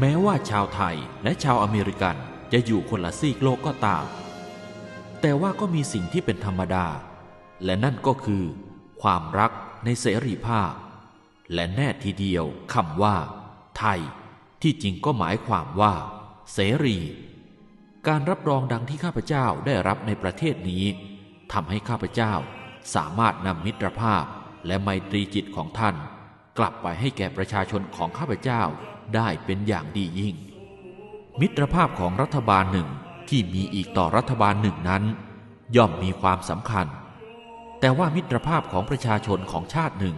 แม้ว่าชาวไทยและชาวอเมริกันจะอยู่คนละซีกโลกก็ตาม แต่ว่าก็มีสิ่งที่เป็นธรรมดา และนั่นก็คือ ความรักในเสรีภาพ และแน่ทีเดียวคำว่า ไทย ที่จริงก็หมายความว่า เสรี การรับรองดังที่ข้าพเจ้าได้รับในประเทศนี้ทำให้ข้าพเจ้าสามารถนำมิตรภาพและไมตรีจิตของท่าน กลับไปให้แก่ประชาชนของข้าพเจ้าได้เป็นอย่างดียิ่ง มิตรภาพของรัฐบาลหนึ่งที่มีอีกต่อรัฐบาลหนึ่งนั้น ย่อมมีความสำคัญ แต่ว่ามิตรภาพของประชาชนของชาติหนึ่ง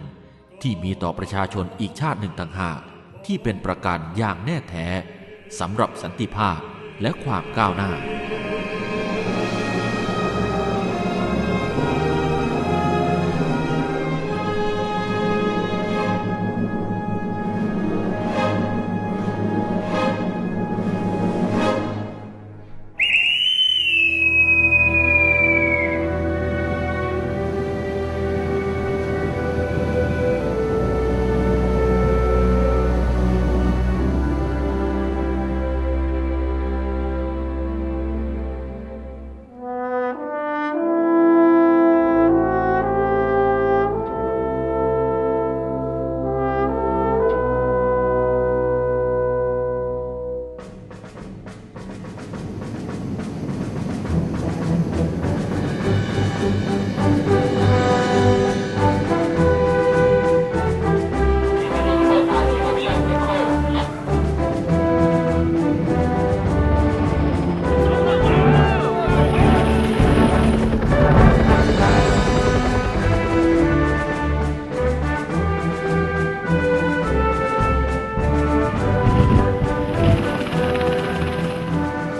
ที่มีต่อประชาชนอีกชาติหนึ่งต่างหากที่เป็นประกันอย่างแน่แท้สำหรับสันติภาพและความก้าวหน้า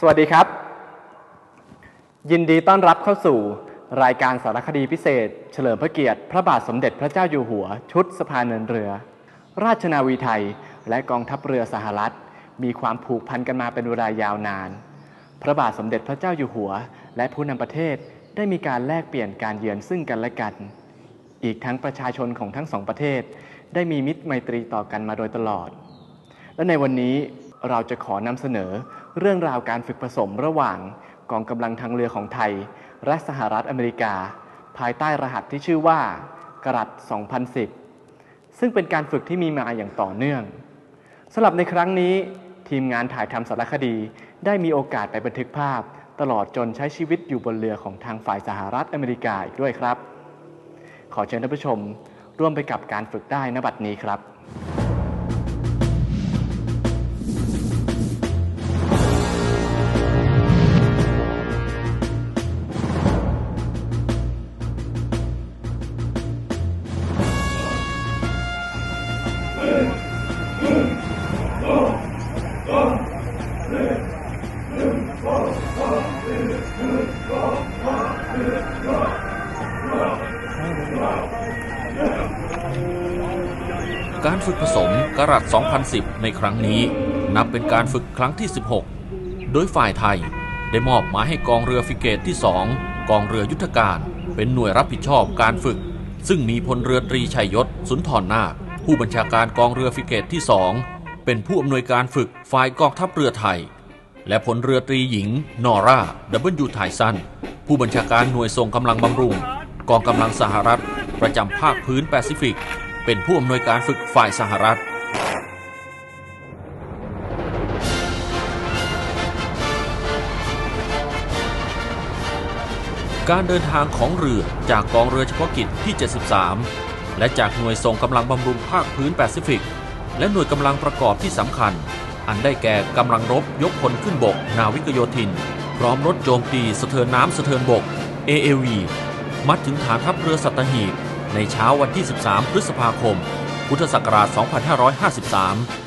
สวัสดีครับ ยินดีต้อนรับเข้าสู่รายการสารคดีพิเศษ เฉลิมพระเกียรติ พระบาทสมเด็จพระเจ้าอยู่หัว ชุดสะพานเนินเรือ ราชนาวีไทย และกองทัพเรือสหรัฐ มีความผูกพันกันมาเป็นเวลายาวนาน พระบาทสมเด็จพระเจ้าอยู่หัว และผู้นำประเทศได้มีการแลกเปลี่ยนการเยือนซึ่งกันและกัน อีกทั้งประชาชนของทั้งสองประเทศ ได้มีมิตรไมตรีต่อกันมาโดยตลอด และในวันนี้เราจะขอนำเสนอ เรื่องราวการฝึกผสมระหว่างกองกำลังทางเรือของไทย และสหรัฐอเมริกา ภายใต้รหัสที่ชื่อว่ากรัด2010 ซึ่งเป็นการฝึกที่มีมาอย่างต่อเนื่องสำหรับในครั้งนี้ ทีมงานถ่ายทำสารคดีได้มีโอกาสไปบันทึกภาพ ตลอดจนใช้ชีวิตอยู่บนเรือของทางฝ่ายสหรัฐอเมริกาอีกด้วยครับ ขอเชิญท่านผู้ชมร่วมไปกับการฝึกได้นบัดนี้ครับ 2010 ในครั้งนี้ นับเป็นการฝึกครั้งที่ 16 โดยฝ่ายไทยได้มอบหมายให้กองเรือฟิเกตที่ 2 กองเรือยุทธการ เป็นหน่วยรับผิดชอบการฝึก ซึ่งมีพลเรือตรีชัยยศ สุนทรนาคผู้บัญชาการกองเรือฟิเกตที่ 2 เป็นผู้อำนวยการฝึกฝ่ายกองทัพเรือไทย และพลเรือตรีหญิง นอร่าดับเบิลยูไทสันผู้บัญชาการหน่วยส่งกำลังบำรุง กองกำลังสหรัฐ ประจำภาคพื้นแปซิฟิก เป็นผู้อำนวยการฝึกฝ่ายสหรัฐ การเดินทางของเรือจากกองเรือเฉพาะกิจที่ 73 และจากหน่วยส่งกำลังบำรุงภาคพื้นแปซิฟิก และหน่วยกำลังประกอบที่สำคัญ อันได้แก่กำลังรบยกพลขึ้นบก นาวิกโยธิน พร้อมรถโจมตีสะเทินน้ำสะเทินบก AAV มัดถึงฐานทัพเรือสัตหีบในเช้าวันที่ 13 พฤษภาคมพพุทธศักราช 2553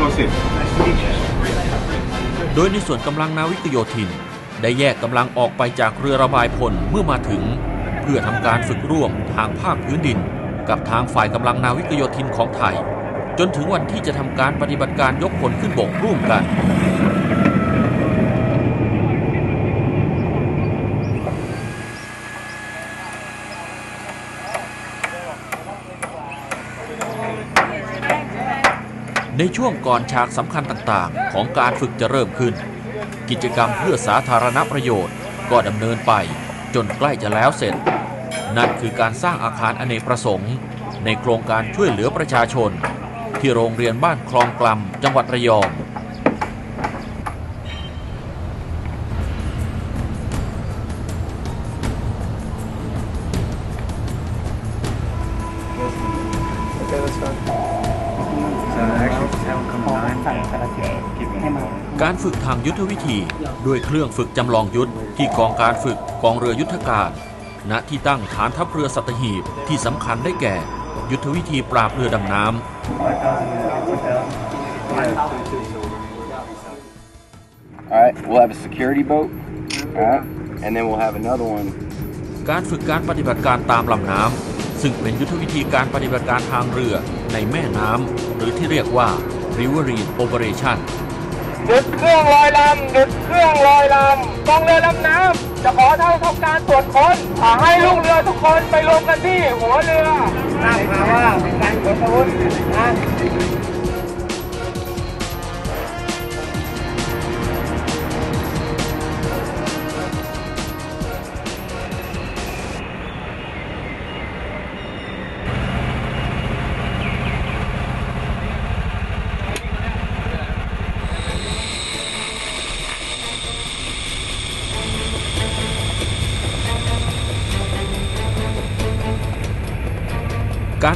explosive โดยในส่วนกำลังนาวิกโยธิน ได้แยกกำลังออกไปจากเรือระบายพลเมื่อมาถึง เพื่อทำการฝึกร่วมทางภาคพื้นดิน กับทางฝ่ายกำลังนาวิกโยธินของไทย จนถึงวันที่จะทำการปฏิบัติการยกพลขึ้นบกร่วมกัน ในช่วงก่อนฉากสำคัญต่างๆ ของการฝึกจะเริ่มขึ้น กิจกรรมเพื่อสาธารณประโยชน์ก็ดำเนินไปจนใกล้จะแล้วเสร็จ นั่นคือการสร้างอาคารอเนกประสงค์ ในโครงการช่วยเหลือประชาชน ที่โรงเรียนบ้านคลองกลมจังหวัดระยองารฝึกทางยุทธวิธี ด้วยเครื่องฝึกจำลองยุทธที่กองการฝึกกองเรือยุทธการ ณที่ตั้งฐานทัพเรือสัตหีบที่สำคัญได้แก่ ยุทธวิธีปราบเรือดำน้ำ All right, we'll have a security boat. All right, and then we'll have another one. การฝึกการปฏิบัติการตามลำน้ำซึ่งเป็นยุทธวิธีการปฏิบัติการทางเรือในแม่น้ำหรือที่เรียกว่า Riverine Operation หยุดเครื่องลอยลำหยุดเครื่องลอยลำกองเรือลำน้ำจะขอเท่าทำการตรวจค้นขอให้ลูกเรือทุกคนไปรวมกันที่หัวเรือทราบมาวว่าเป็นการขนอาวุธนะ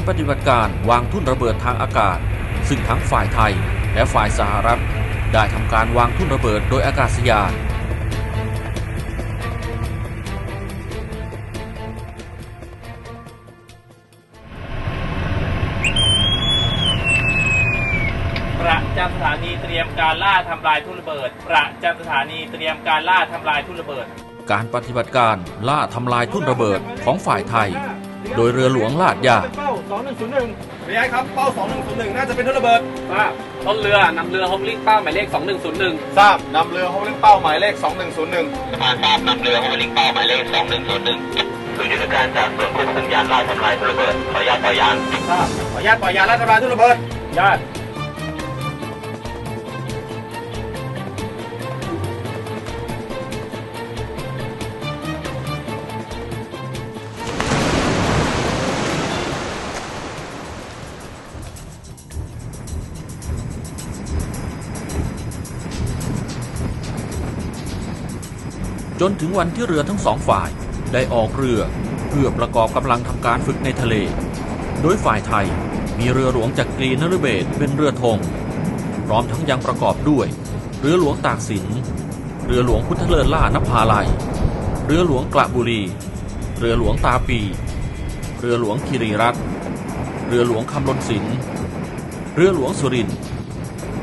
ปฏิบัติการวางทุ่นระเบิดทางอากาศ ซึ่งทั้งฝ่ายไทยและฝ่ายสหรัฐได้ทำการวางทุ่นระเบิดโดยอากาศยานประจำสถานีเตรียมการล่าทำลายทุ่นระเบิด ประจำสถานีเตรียมการล่าทำลายทุ่นระเบิด การปฏิบัติการล่าทำลายทุ่นระเบิดของฝ่ายไทย โดยเรือหลวงลาดยาเป้า2101พี่ไอ้ครับเป้า 2101 น่าจะเป็นทุ่นระเบิดทราบต้นเรือนำเรือฮอปลิงเป้าหมายเลข 2101 ทราบนำเรือโฮลิ่งเป้าหมายเลข 2101สมาทราบนำเรือฮอลลิงเป้าหมายเลข 2101คือยุทธการจากส่วนควบคุมยานล่าทำลายระเบิดขออนุญาตปล่อยยานทราบขออนุญาตปล่อยยานและทำลายทุ่นระเบิดญาติ นถึงวันที่เรือทั้งสองฝ่ายได้ออกเรือเพื่อประกอบกำลังทำการฝึกในทะเล โดยฝ่ายไทยมีเรือหลวงจากกรีนฤเบศเป็นเรือธง พร้อมทั้งยังประกอบด้วย เรือหลวงตากสิน เรือหลวงพุทธเลิศล่านภาลัย เรือหลวงกระบุรี เรือหลวงตาปี เรือหลวงคิรีรัตเรือหลวงคำลนสิน เรือหลวงสุริน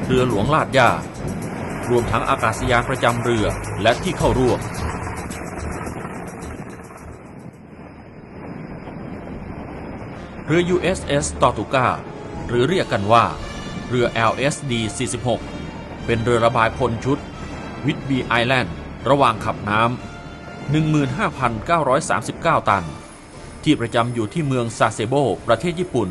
เรือหลวงลาดยา รวมทั้งอากาศยานประจำเรือและที่เข้าร่วม เรือ USS ตอตุก้าหรือเรียกกันว่า เรือ LSD 46 เป็นเรือระบายพลชุด วิทบีไอแลนด์ระหว่างขับน้ำ15,939 ตัน ที่ประจำอยู่ที่เมืองซาเซโบ ประเทศญี่ปุ่น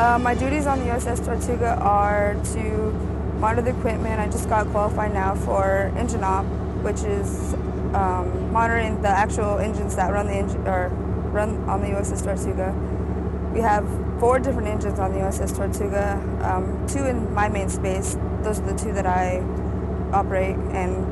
Uh, my duties on the USS Tortuga are to monitor the equipment. I just got qualified now for engine op, which is um, monitoring the actual engines that run the engine or run on the USS Tortuga. We have four different engines on the USS Tortuga, um, two in my main space. Those are the two that I operate and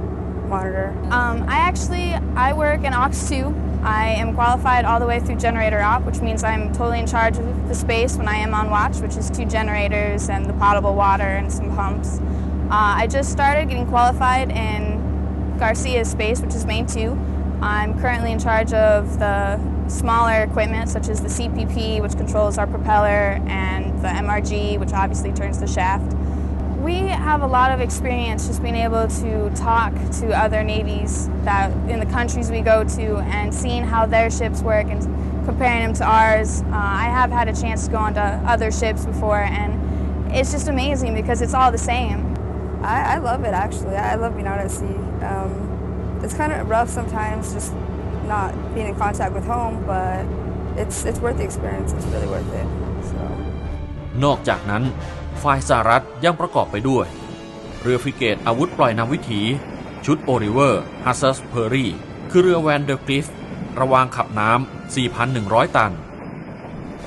monitor. Um, I actually I work in Ox 2 I am qualified all the way through generator op, which means I'm totally in charge of the space when I am on watch, which is two generators and the potable water and some pumps. Uh, I just started getting qualified in Garcia's space, which is main two. I'm currently in charge of the smaller equipment, such as the CPP, which controls our propeller, and the MRG, which obviously turns the shaft. We have a lot of experience just being able to talk to other navies that in the countries we go to and seeing how their ships work and comparing them to ours. Uh, I have had a chance to go onto other ships before, and it's just amazing because it's all the same. I, I love it actually. I love being out at sea. Um, it's kind of rough sometimes, just not being in contact with home, but it's it's worth the experience. It's really worth it. So. นอกจากนั้น ฝ่ายสหรัฐยังประกอบไปด้วย เรือฟริเกตอาวุธปล่อยนำวิถี ชุดโอริเวอร์ฮัสซัสเพอรีคือเรือแวนเดอร์กลิฟระวางขับน้ำ 4,100 ตัน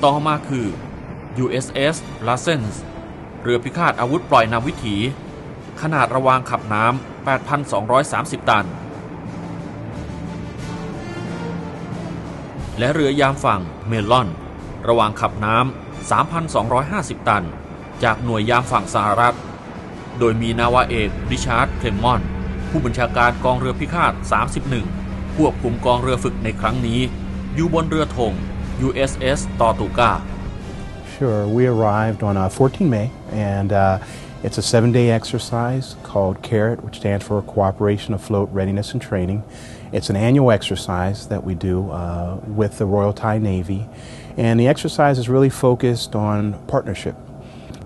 ต่อมาคือ USS l a s s e n s เรือพิฆาตอาวุธปล่อยนำวิถี ขนาดระวางขับน้ำ 8,230 ตัน และเรือยามฝั่งเมลอน ระวางขับน้ำ 3,250 ตัน จากหน่วยยามฝั่งสหรัฐ โดยมีนาวาเอกริชาร์ดเคลมมอน ผู้บัญชาการกองเรือพิฆาต 31 ควบคุมกองเรือฝึกในครั้งนี้ อยู่บนเรือธง USS ตอตูกา Sure. We arrived on uh, 14 May, and uh, it's a seven day exercise called CARET, which stands for Cooperation Afloat Readiness and Training. It's an annual exercise that we do uh, with the Royal Thai Navy, and the exercise is really focused on partnership.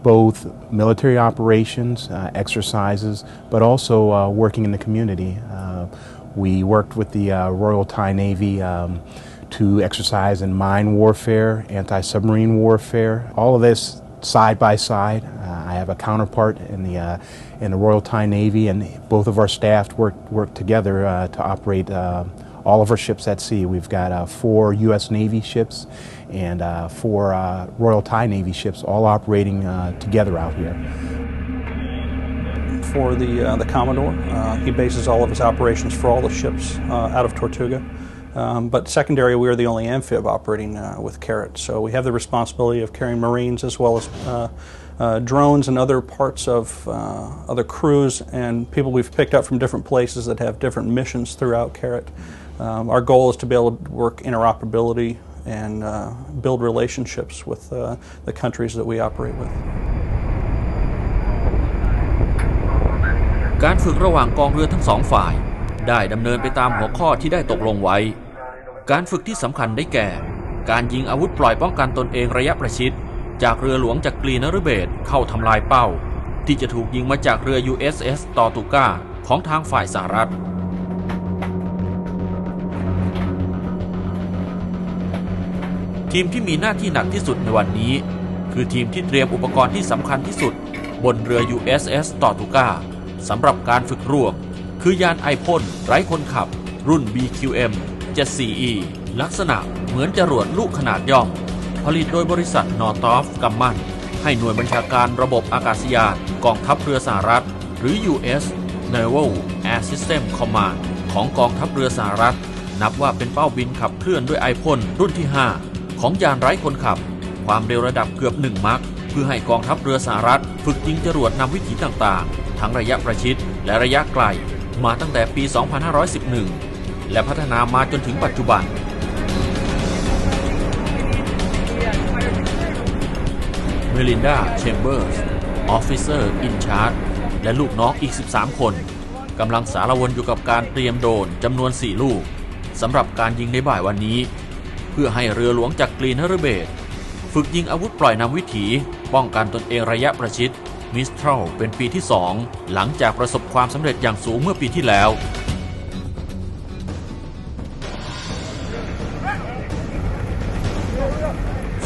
Both military operations, uh, exercises, but also uh, working in the community. Uh, we worked with the uh, Royal Thai Navy um, to exercise in mine warfare, anti submarine warfare, all of this side by side. Uh, I have a counterpart in the, in the Royal Thai Navy, and both of our staff worked, work together to operate all of our ships at sea. We've got uh, four U.S. Navy ships and uh, four uh, Royal Thai Navy ships all operating uh, together out here. for the, uh, the Commodore. Uh, he bases all of his operations for all the ships out of Tortuga. Um, but secondary, we are the only amphib operating uh, with Carrot. So we have the responsibility of carrying Marines as well as uh, uh, drones and other parts of other crews and people we've picked up from different places that have different missions throughout Carrot. Um, our goal is to be able to work interoperability and uh, build relationships with uh, the countries that we operate with. การฝึกระหว่างกองเรือทั้งสองฝ่าย ได้ดำเนินไปตามหัวข้อที่ได้ตกลงไว้ การฝึกที่สำคัญได้แก่ การยิงอาวุธปล่อยป้องกันตนเองระยะประชิด จากเรือหลวงจากกรีนรเบตเข้าทำลายเป้า ที่จะถูกยิงมาจากเรือ USS ตอตูก้าของทางฝ่ายสหรัฐ ทีมที่มีหน้าที่หนักที่สุดในวันนี้ คือทีมที่เตรียมอุปกรณ์ที่สำคัญที่สุด บนเรือ USS ตอตูกาสำหรับการฝึกร่วม คือยานไอพ่นไร้คนขับ รุ่น BQM 74E ลักษณะเหมือนจรวดลูกขนาดย่อม ผลิตโดยบริษัทนอร์ทอฟกัมมันให้หน่วยบัญชาการระบบอากาศยานกองทัพเรือสหรัฐ หรือ U.S. Naval Air System Command ของกองทัพเรือสหรัฐ นับว่าเป็นเป้าบินขับเคลื่อนด้วยไอพ่นรุ่นที่ 5 ของยานไร้คนขับ ความเร็วระดับเกือบ 1 มัคเพื่อให้กองทัพเรือสหรัฐ ฝึกยิงจรวดนำวิถีต่างๆ ทั้งระยะประชิดและระยะไกล มาตั้งแต่ปี 2511 และพัฒนามาจนถึงปัจจุบันเมลินดาเชมเบอร์สออฟฟิเซอร์อินชาร์ดและลูกน้องอีก 13 คนกำลังสารวนอยู่กับการเตรียมโดรนจำนวน 4 ลูกสำหรับการยิงในบ่ายวันนี้ พื่อให้เรือหลวงจากกรีนเฮอร์เบตฝึกยิงอาวุธปล่อยนำวิถีป้องกันตนเองระยะประชิดมิสทรัลเป็นปีที่ 2 หลังจากประสบความสำเร็จอย่างสูงเมื่อปีที่แล้ว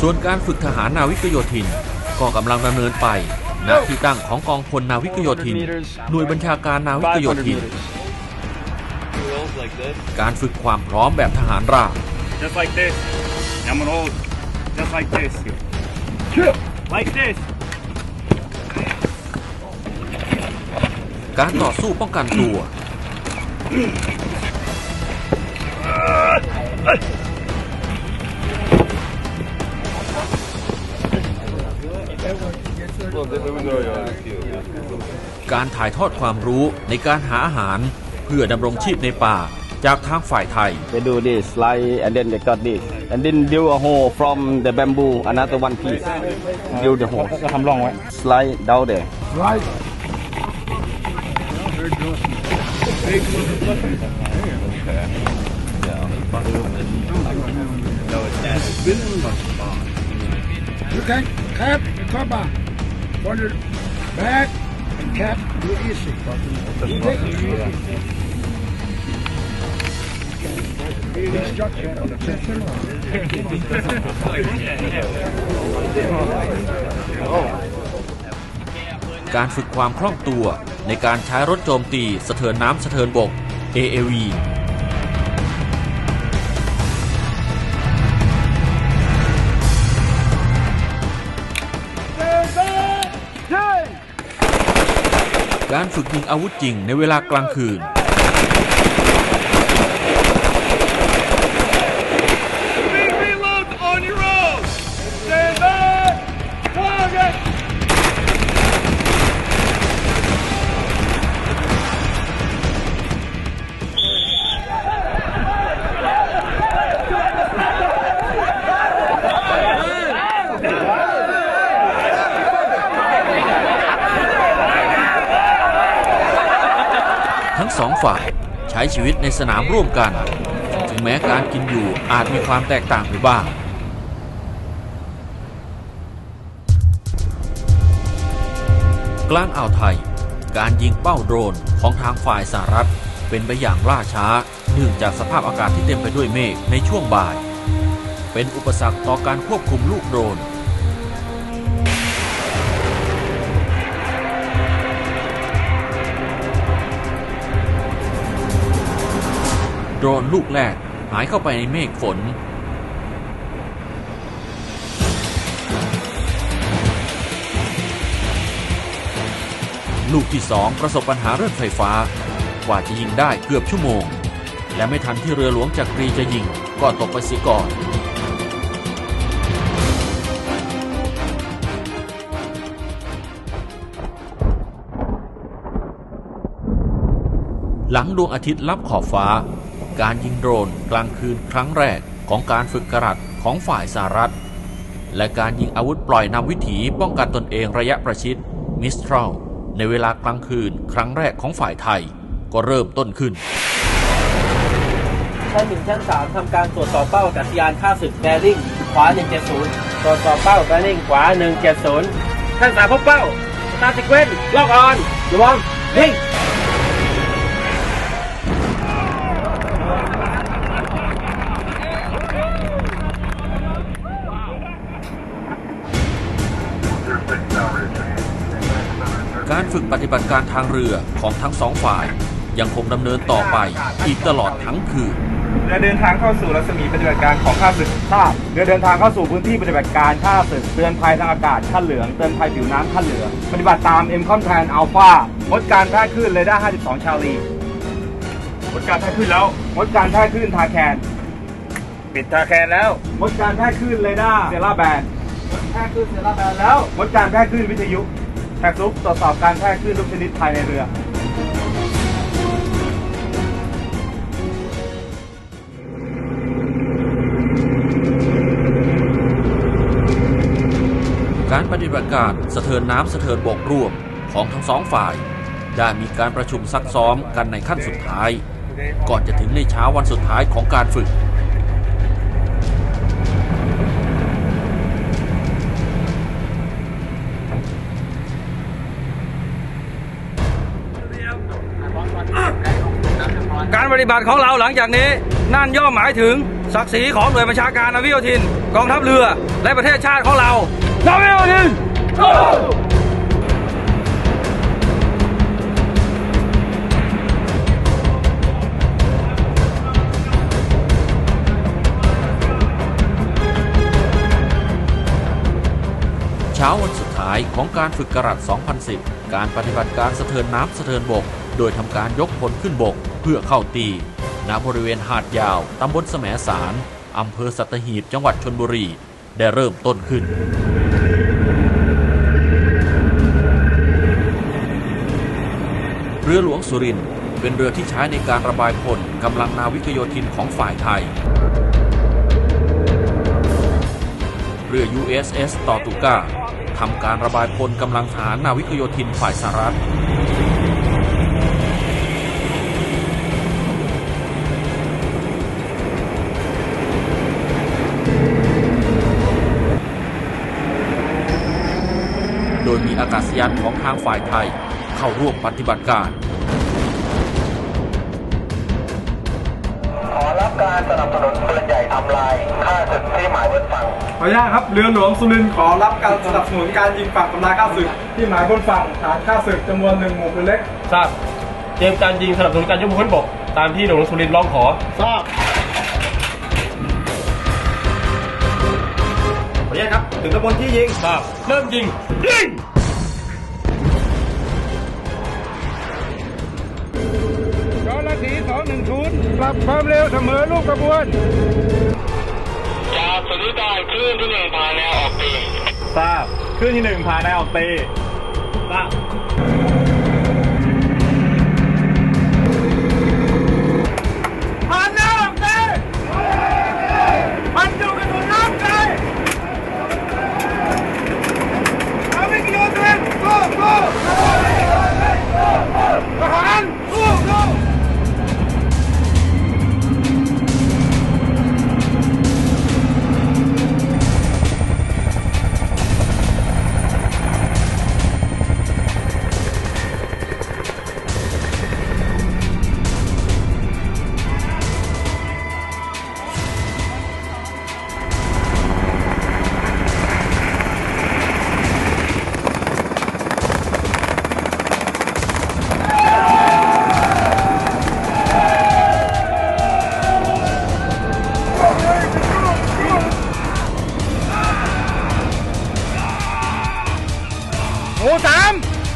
ส่วนการฝึกทหารนาวิกโยธิน ก็กำลังดำเนินไปณที่ตั้งของกองพลนาวิกโยธิน หน่วยบัญชาการนาวิกโยธิน การฝึกความพร้อมแบบทหารราบ Just like this. I'm gonna hold. Just like this. Like this. การต่อสู้ป้องกันตัว การถ่ายทอดความรู้ในการหาอาหารเพื่อดำรงชีพในป่า จากทางฝ่ายไทย They do this, slide, and then they cut this. And then drill a hole from the bamboo, another one piece. Drill the hole. ก็ทำร่องไว้ Slide down there. You can cut the cover for the back and cut do easy. You take it easy. การฝึกความคล่องตัวในการใช้รถโจมตีสะเทินน้ำสะเทินบก AAV การฝึกยิงอาวุธจริงในเวลากลางคืน ฝ่ายใช้ชีวิตในสนามร่วมกัน ถึงแม้การกินอยู่อาจมีความแตกต่างไปบ้าง กลางอ่าวไทย การยิงเป้าโดรนของทางฝ่ายสหรัฐ เป็นไปอย่างล่าช้าเนื่องจากสภาพอากาศที่เต็มไปด้วยเมฆในช่วงบ่าย เป็นอุปสรรคต่อการควบคุมลูกโดรน โดรนลูกแรกหายเข้าไปในเมฆฝน ลูกที่สองประสบปัญหาเรื่องไฟฟ้า กว่าจะยิงได้เกือบชั่วโมง และไม่ทันที่เรือหลวงจักรีจะยิงก็ตกไปเสียก่อนหลังดวงอาทิตย์ลับขอบฟ้า การยิงโดรนกลางคืนครั้งแรกของการฝึกกรัดของฝ่ายสหรัฐ และการยิงอาวุธปล่อยนำวิถีป้องกันตนเองระยะประชิดมิสทรัลในเวลากลางคืนครั้งแรกของฝ่ายไทยก็เริ่มต้นขึ้นชั้นหนึ่งชั้นสามทำการตรวจสอบเป้าอากาศยานค่าศึกแบริ่งขวา 170 ตรวจสอบเป้าแบริ่งขวา 170ชั้นสามพบเป้าตาร์ติเวนล็อกออนระวังยิง ฝึกปฏิบัติการทางเรือของทั้งสองฝ่าย ยังคงดำเนินต่อไปอีกตลอดทั้งคืนเรือเดินทางเข้าสู่รัศมีปฏิบัติการของข้าศึกทราบเรือเดินทางเข้าสู่พื้นที่ปฏิบัติการข้าศึกเตือนภัยทางอากาศขั้นเหลืองเตือนภัยผิวน้ำขั้นเหลืองปฏิบัติตาม M คอนแทนอัลฟางดการแพร่คลื่นเรดาร์52 ชาลีงดการแพร่คลื่นแล้วงดการแพร่คลื่นทาแคนปิดทาแคนแล้วงดการแพร่คลื่นเรดาร์เซราแบนแพร่คลื่นเซราแบนแล้วงดการแพร่คลื่นวิทยุ แท็กซุปตรวจสอบการแพร่คลื่นทุกชนิดภายในเรือ การปฏิบัติการสะเทินน้ำสะเทินบกร่วมของทั้งสองฝ่าย ได้มีการประชุมซักซ้อมกันในขั้นสุดท้าย ก่อนจะถึงในเช้าวันสุดท้ายของการฝึก ปฏิบัติของเราหลังจากนี้ นั่นย่อมหมายถึงศักดิ์ศรีของหน่วยบัญชาการนาวิโยธิน กองทัพเรือ และประเทศชาติของเรานาวิโยธินเช้าวันสุดท้ายของการฝึกกรัด 2010 การปฏิบัติการสะเทินน้ำสะเทินบก โดยทำการยกพลขึ้นบก เพื่อเข้าตีณบริเวณหาดยาวตำบลแสมสารอำเภอสัตหีบจังหวัดชนบุรีได้เริ่มต้นขึ้น เรือหลวงสุรินเป็นเรือที่ใช้ในการระบายพลกำลังนาวิกโยธินของฝ่ายไทย เรือ USS ตอตูก้าทำการระบายพลกำลังทหารนาวิกโยธินฝ่ายสหรัฐ ยมีอากาศยานของทางฝ่ายไทย เข้าร่วมปฏิบัติการ ขอรับการสนับสนุนปืนใหญ่ทำลายค่าศึกที่หมายบนฝั่งขออนุญาตครับเรือหลวงสุรินทร์ขอรับการสนับสนุนการยิงฝั่งทำลายข้าศึกที่หมายบนฝั่งฐานข้าศึกจำนวนหนึ่งหมู่ปืนเล็กทราบเตรียมการยิงสนับสนุนการยกพลขึ้นบกตามที่หลวงสุรินทร์ร้องขอทราบขออนุญาตครับ ถึงตำบลที่ยิงทราบเริ่มยิง ยิง 1.0ปรับความเร็วเสมอลูกกระบวน จากสุนิดาคลื่นที่หนึ่งผ่านแนวออกตีทราบคลื่นที่หนึ่งผ่านแนวออกตีทราบ หมู่สาม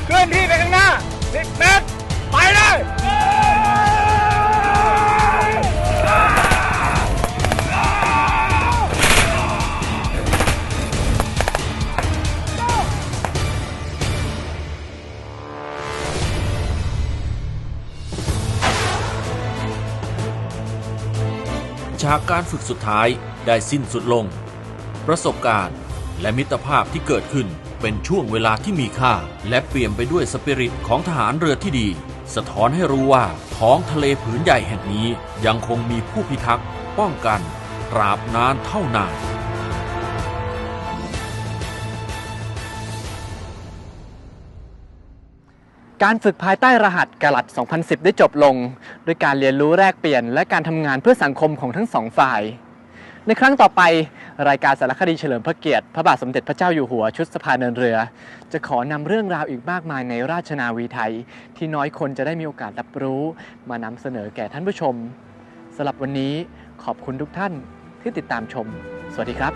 เคลื่อนที่ไปข้างหน้า 10 เมตร ไปเลยฉากการฝึกสุดท้ายได้สิ้นสุดลง ประสบการณ์และมิตรภาพที่เกิดขึ้น เป็นช่วงเวลาที่มีค่า และเปลี่ยนไปด้วยสปิริตของทหารเรือที่ดี สะท้อนให้รู้ว่าท้องทะเลผืนใหญ่แห่งนี้ยังคงมีผู้พิทักษ์ป้องกันตราบนานเท่านานการฝึกภายใต้รหัสกาลัด 2010 ได้จบลง ด้วยการเรียนรู้แลกเปลี่ยน และการทำงานเพื่อสังคมของทั้งสองฝ่าย ในครั้งต่อไปรายการสารคดีเฉลิมพระเกียรติ พระบาทสมเด็จพระเจ้าอยู่หัวชุดสะพานเดินเรือ จะขอนำเรื่องราวอีกมากมายในราชนาวีไทย ที่น้อยคนจะได้มีโอกาสรับรู้ มานำเสนอแก่ท่านผู้ชมสำหรับวันนี้ขอบคุณทุกท่านที่ติดตามชม สวัสดีครับ